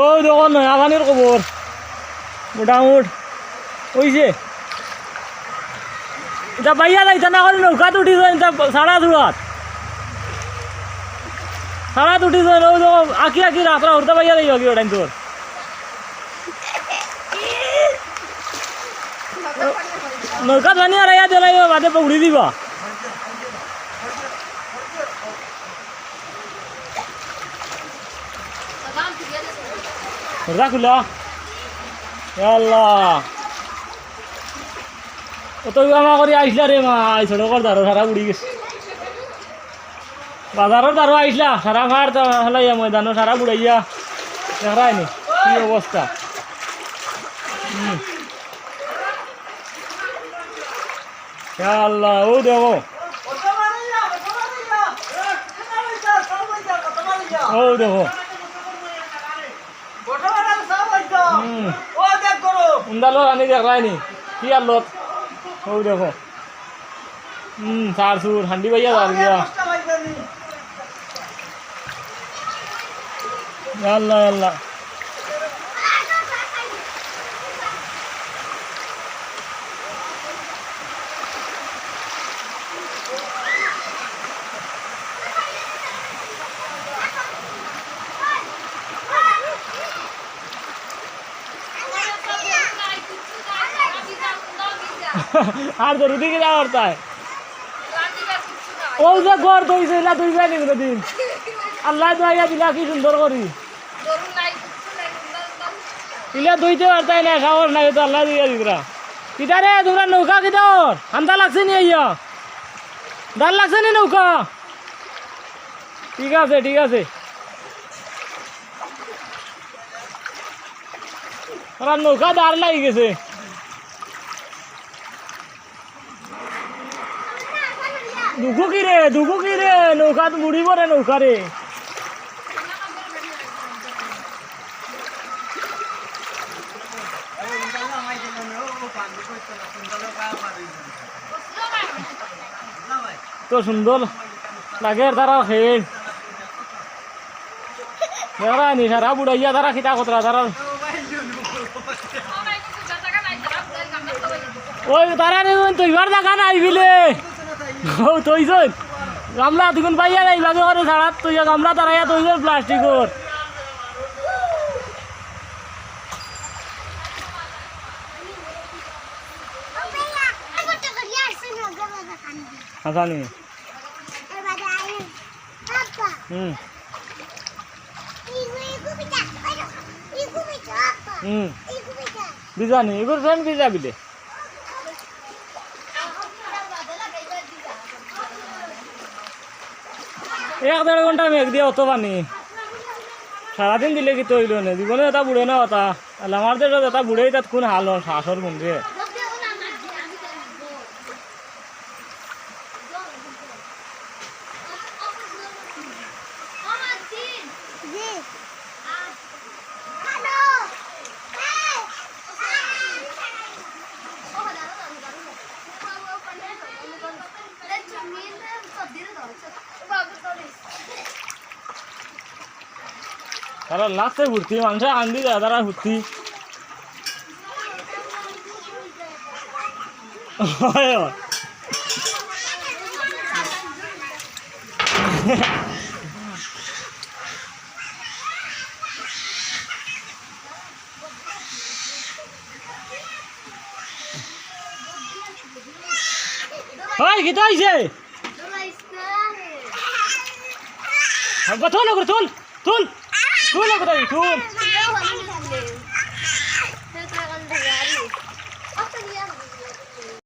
ও দেখুন নয়াবানির খবর। মোটামুট ওইছে এটা বাইয়া যাইতা না করে নৌকাত উঠি যায় এটা সারা দূরাত সারা উঠি যায় ও দেখো আঁকি আঁকি রাত্রা উঠতে বাইয়া যাইব কি ওটাই তোর নৌকাত বানিয়ে আর ইয়া দিলাই বাদে উড়ি দিবা। দরজা খুলো আল্লাহ। অত আমা করে আইসলা রে মা এই সড়কর দ্বারো সারা উড়ি গেছে। বাজারের দ্বারো আইসলা সারা ভার হলাইয়া ময়দানো সারা বুড়াইয়া দেখাই নি কি অবস্থা? আল্লাহ ও দেখো ও দেখো হুম উন্দালো আনি দেখাই নি কি আর লত ও দেখো। হুম সার সুর হান্ডি ভাইয়া দাঁড় গিয়া আল্লাহ আল্লাহ। আর ধরু দিকে যাওয়ার তাই। ও যে ঘর দইছে না দইবে নি দিন। আল্লাহ দইয়া দিলা, কি সুন্দর করি। ইলা দইতে পারতাই না, খাওয়ার নাই, তো আল্লাহ দিয়া দিকরা কিটা রে তোমরা নৌকা কিটার ঠান্ডা লাগছে নি আইয়া? ডাল লাগছে নি নৌকা? ঠিক আছে ঠিক আছে। ওরা নৌকা দাঁড় লাগি গেছে। দুগু কি রে দুগু কি রে নৌকা তো মুড়িব রে নৌকা রে তো সুন্দর লাগে তারা খেয়ে দেখা নি সারা বুড়াইয়া তারা খিতা কতরা তারা ওই তারা নি তৈবার দেখা নাই বিলে। ও তৈজন গামলা দুগুন পাইয়া নাই লাগে করে ছাড়া তুই গামলা তারাইয়া তৈজন প্লাস্টিকর হাসানি হুম। হুম। বিজানি এগুলো ফ্রেন্ড বিজা বিলে। এক দেড় ঘণ্টা মেঘ দিয়ে অত পানি। সারাদিন দিলে কি তৈল নে জীবনে এটা বুড়ে না ওটা আমার দেশ এটা বুড়েই তাত কোন হাল হল শাসর কোন রে তারা লাগছে ঘুরতি মানুষ আন্দি দেয় তারা ঘুরতি হয় হয়। হয় কিতা তুল তুল చూడు ఒకటి చూడు